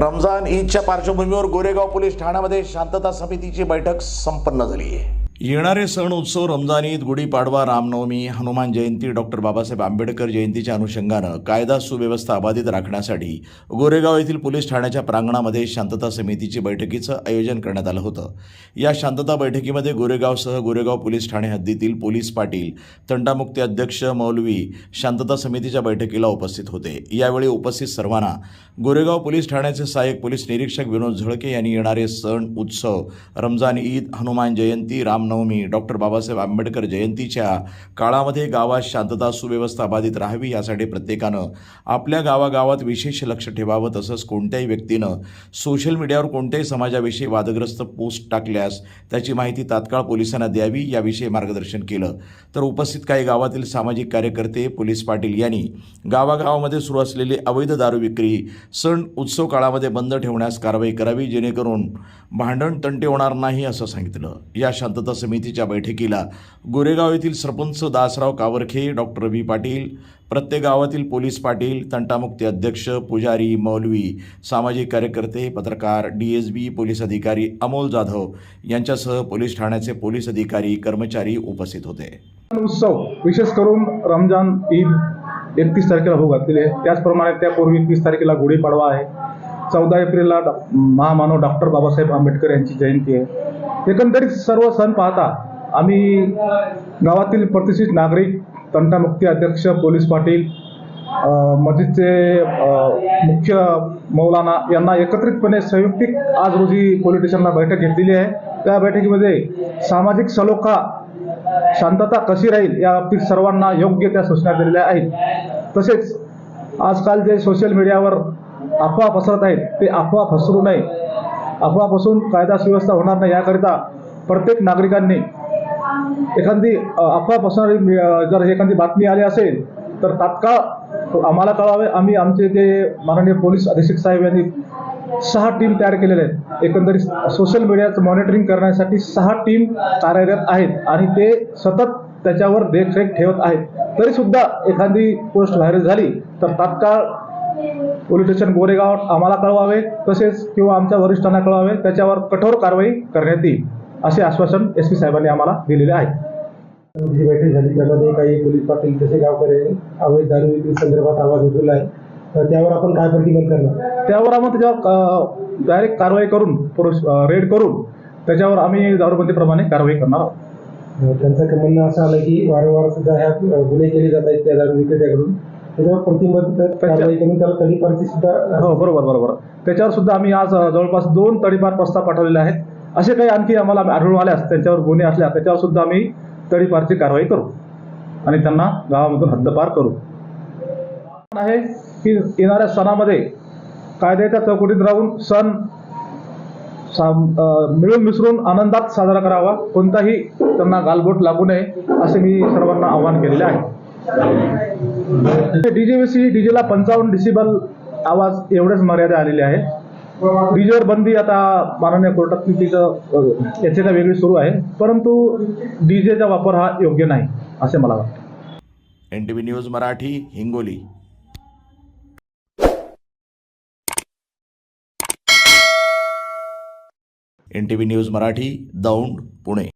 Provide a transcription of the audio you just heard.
रमजान ईदच्या पार्श्वभूमीवर गोरेगाव पोलीस ठाण्यामध्ये शांतता समितीची बैठक संपन्न झाली आहे. येणारे सण उत्सव रमजान ईद गुढीपाडवा रामनवमी हनुमान जयंती डॉक्टर बाबासाहेब आंबेडकर जयंतीच्या अनुषंगानं कायदा सुव्यवस्था अबाधित राखण्यासाठी गोरेगाव येथील पोलीस ठाण्याच्या प्रांगणामध्ये शांतता समितीची बैठकीचं आयोजन करण्यात आलं होतं. या शांतता बैठकीमध्ये गोरेगावसह गोरेगाव पोलीस ठाणे हद्दीतील पोलीस पाटील तंटामुक्ती अध्यक्ष मौलवी शांतता समितीच्या बैठकीला उपस्थित होते. यावेळी उपस्थित सर्वांना गोरेगाव पोलीस ठाण्याचे सहाय्यक पोलीस निरीक्षक विनोद झळके यांनी येणारे सण उत्सव रमजान ईद हनुमान जयंती राम रामनवमी डॉक्टर बाबासाहेब आंबेडकर जयंतीच्या काळामध्ये गावात शांतता सुव्यवस्था बाधित राहावी यासाठी प्रत्येकानं आपल्या गावागावात विशेष लक्ष ठेवावं तसंच कोणत्याही व्यक्तीनं सोशल मीडियावर कोणत्याही समाजाविषयी वादग्रस्त पोस्ट टाकल्यास त्याची माहिती तात्काळ पोलिसांना द्यावी याविषयी मार्गदर्शन केलं. तर उपस्थित काही गावातील सामाजिक कार्यकर्ते पोलीस पाटील यांनी गावागावामध्ये सुरू असलेली अवैध दारू विक्री सण उत्सव काळामध्ये बंद ठेवण्यास कारवाई करावी जेणेकरून भांडण तंटे होणार नाही असं सांगितलं. या शांतता समितीच्या बैठकीला गोरेगाव येथील सरपंच दासराव कावरखे डॉक्टर बी पाटील प्रत्येक गावातील पोलीस पाटील तंटामुक्ती अध्यक्ष पुजारी मौलवी सामाजिक कार्यकर्ते पत्रकार डी एस बी पोलीस अधिकारी अमोल जाधव यांच्यासह पोलीस ठाण्याचे पोलीस अधिकारी कर्मचारी उपस्थित होते. उत्सव विशेष करून रमजान ईद एकतीस तारखेला भोग घातलेली आहे त्याचप्रमाणे त्यापूर्वी तीस तारखेला गुढीपाडवा आहे. चौदा एप्रिलला डॉ महामानव डॉक्टर बाबासाहेब आंबेडकर यांची जयंती आहे. एकंदरीत सर्व सण पाहता आम्ही गावातील प्रतिष्ठित नागरिक तंटामुक्ती अध्यक्ष पोलीस पाटील मस्जिदचे मुख्य मौलाना यांना एकत्रितपणे संयुक्तिक आज रोजी पोलीस स्टेशनला बैठक घेतलेली आहे. त्या बैठकीमध्ये सामाजिक सलोखा शांतता कशी राहील या बाबतीत सर्वांना योग्य त्या सूचना दिलेल्या आहेत. तसेच आजकाल जे सोशल मीडियावर अफवा पसरत आहेत. ते अफवा पसरू नये. अफवा पसरून कायदा सुव्यवस्था होणार नाही. याकरिता प्रत्येक नागरिकांनी एखादी अफवा पसरणारी जर एखादी बातमी आली असेल तर तात्काळ आम्हाला कळावे आम्ही आमचे जे माननीय पोलीस अधीक्षक साहेब यांनी सहा टीम तयार केलेल्या आहेत. एकंदरीत सोशल मीडियाचं मॉनिटरिंग करण्यासाठी सहा टीम कार्यरत आहेत आणि ते सतत त्याच्यावर देखरेख ठेवत आहेत. तरी सुद्धा एखादी पोस्ट व्हायरल झाली तर तात्काळ पोलीस स्टेशन गोरेगाव आम्हाला कळवावे तसेच किंवा आमच्या वरिष्ठांना कळवावे त्याच्यावर कठोर कारवाई करण्यात येईल असे आश्वासन एस पी साहेबांनी आम्हाला दिलेले आहे. जी बैठक झाली त्यामध्ये काही पोलीस पाटील तसे गावकरी अवैध दारू विक्री संदर्भात आवाज उठवला आहे. तर त्यावर आपण काय प्रतिबंध करणार? त्यावर आम्ही त्याच्यावर डायरेक्ट कारवाई करून रेड करून त्याच्यावर आम्ही दारूबंदीप्रमाणे कारवाई करणार आहोत. त्यांचं म्हणणं असं आलं की वारंवार सुद्धा ह्या गुन्हे केले जात आहेत त्या दारू विक्रेत्याकडून. त्याच्यावर प्रतिबंध कारवाई करून त्याला तडीपारची सुद्धा हो बरोबर बरोबर. त्याच्यावर सुद्धा आम्ही आज जवळपास दोन तडीपार प्रस्ताव पाठवलेले आहेत. असे काही आणखी आम्हाला आढळून आल्यास त्यांच्यावर गुन्हे असल्या त्याच्यावर सुद्धा आम्ही तडीपारची कारवाई करू. आणि त्यांना गावामधून हद्दपार करू. आहे की येणाऱ्या सणामध्ये कायद्याच्या चौकटीत राहून सण मिळून मिसळून आनंदात साजरा करावा. कोणताही त्यांना गालबोट लागू नये असे मी सर्वांना आवाहन केलेले आहे. डीजेविषयी डीजेला पंचावन्न डिसिबल आवाज एवढेच मर्यादा आलेली आहे डीजेवर बंदी आता माननीय कोर्टात तिचं अ, काय वेगळी सुरू आहे. परंतु डीजेचा वापर हा योग्य नाही असे मला वाटते. N T V news Marathi Hingoli. N T V news Marathi Daund Pune.